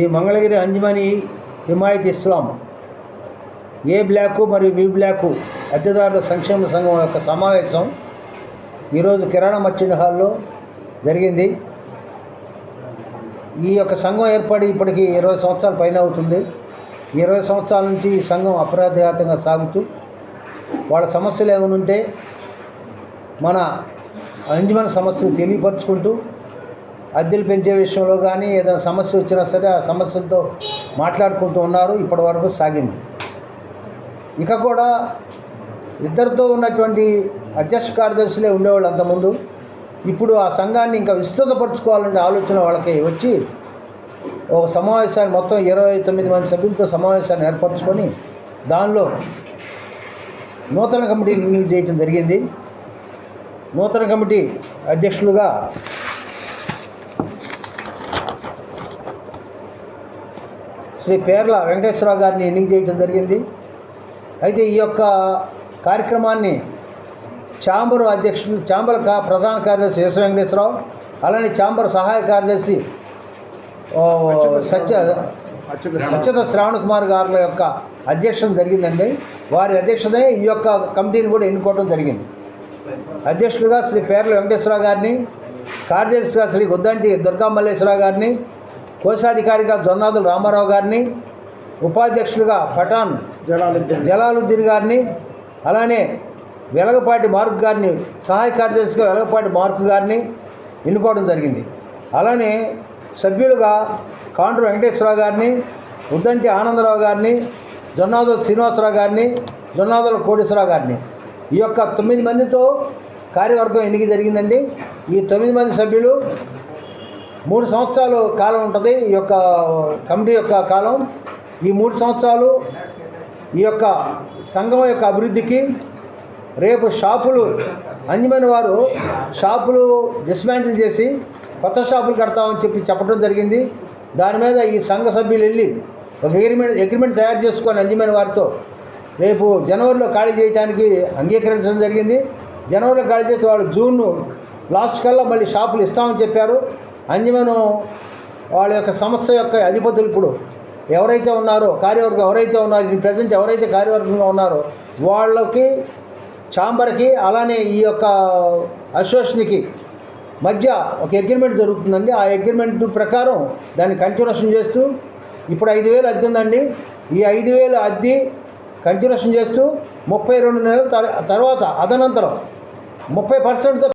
ఈ మంగళగిరి అంజమని Himayat Islam A block మరియు బి బ్లాకు అద్దెదారుల సంక్షేమ సంఘం యొక్క సమావేశం ఈరోజు కిరాణా మర్చెంట్ హాల్లో జరిగింది. ఈ యొక్క సంఘం ఏర్పడి ఇప్పటికి ఇరవై సంవత్సరాల పైన అవుతుంది. ఇరవై సంవత్సరాల నుంచి ఈ సంఘం అపరాధఘాతంగా సాగుతూ వాళ్ళ సమస్యలు ఏమైనా ఉంటే మన అంజమన సమస్యలు తెలియపరుచుకుంటూ అద్దెలు పెంచే విషయంలో కానీ ఏదైనా సమస్య వచ్చినా సరే ఆ సమస్యలతో మాట్లాడుకుంటూ ఉన్నారు. ఇప్పటి వరకు సాగింది. ఇక కూడా ఇద్దరితో ఉన్నటువంటి అధ్యక్ష కార్యదర్శులే ఉండేవాళ్ళు అంతకుముందు. ఇప్పుడు ఆ సంఘాన్ని ఇంకా విస్తృతపరచుకోవాలనే ఆలోచన వాళ్ళకి వచ్చి ఒక సమావేశాన్ని మొత్తం ఇరవై తొమ్మిది మంది సభ్యులతో సమావేశాన్ని ఏర్పరచుకొని దానిలో నూతన కమిటీ రిన్యూ చేయడం జరిగింది. నూతన కమిటీ అధ్యక్షులుగా శ్రీ పేర్ల వెంకటేశ్వరరావు గారిని ఎన్నిక చేయడం జరిగింది. అయితే ఈ యొక్క కార్యక్రమాన్ని ఛాంబర్ అధ్యక్షుడు ఛాంబర్ కా ప్రధాన కార్యదర్శి ఎస్ వెంకటేశ్వరరావు అలానే ఛాంబర్ సహాయ కార్యదర్శి సత్య అచ్యుత శ్రావణ్ కుమార్ గారుల యొక్క అధ్యక్షం జరిగిందండి. వారి అధ్యక్షతనే ఈ యొక్క కమిటీని కూడా ఎన్నుకోవడం జరిగింది. అధ్యక్షులుగా శ్రీ పేర్ల వెంకటేశ్వరరావు గారిని కార్యదర్శిగా శ్రీ గుద్దంటి దుర్గా మల్లేశ్వరరావు గారిని కోశాధికారిగా జొన్నాదుల రామారావు గారిని ఉపాధ్యక్షులుగా పఠాన్ జలాలుద్దీన్ గారిని అలానే వెలగపాటి మార్క్ గారిని సహాయ కార్యదర్శిగా వెలగపాటి మార్క్ గారిని ఎన్నుకోవడం జరిగింది. అలానే సభ్యులుగా కాండ్రు వెంకటేశ్వరరావు గారిని ఉద్దంటి ఆనందరావు గారిని జొన్నాదుల శ్రీనివాసరావు గారిని జొన్నాదుల కోటేశ్వరరావు గారిని. ఈ యొక్క తొమ్మిది మందితో కార్యవర్గం ఎన్నిక జరిగిందండి. ఈ తొమ్మిది మంది సభ్యులు మూడు సంవత్సరాలు కాలం ఉంటుంది ఈ యొక్క కమిటీ యొక్క కాలం. ఈ మూడు సంవత్సరాలు ఈ యొక్క సంఘం యొక్క అభివృద్ధికి రేపు షాపులు అంజమైన వారు షాపులు డిస్మాంటిల్ చేసి కొత్త షాపులు కడతామని చెప్పి చెప్పడం జరిగింది. దాని మీద ఈ సంఘ సభ్యులు వెళ్ళి ఒక అగ్రిమెంట్ అగ్రిమెంట్ తయారు చేసుకొని అంజమైన వారితో రేపు జనవరిలో ఖాళీ చేయడానికి అంగీకరించడం జరిగింది. జనవరిలో ఖాళీ చేస్తే వాళ్ళు జూన్ లాస్ట్ కల్లా మళ్ళీ షాపులు ఇస్తామని చెప్పారు. అంజమను వాళ్ళ యొక్క సంస్థ యొక్క అధిపతులు ఇప్పుడు ఎవరైతే ఉన్నారో కార్యవర్గం ఎవరైతే ఉన్నారో ఈ ప్రజెంట్ ఎవరైతే కార్యవర్గంగా ఉన్నారో వాళ్ళకి ఛాంబర్కి అలానే ఈ యొక్క అసోసియేషన్కి మధ్య ఒక అగ్రిమెంట్ జరుగుతుందండి. ఆ అగ్రిమెంట్ ప్రకారం దాన్ని కంటిన్యూషన్ చేస్తూ ఇప్పుడు ఐదు వేలు అద్దె ఉందండి. ఈ ఐదు వేలు అద్దె కంటిన్యూషన్ చేస్తూ ముప్పై రెండు నెలల తర్వాత అదనంతరం ముప్పై పర్సెంట్తో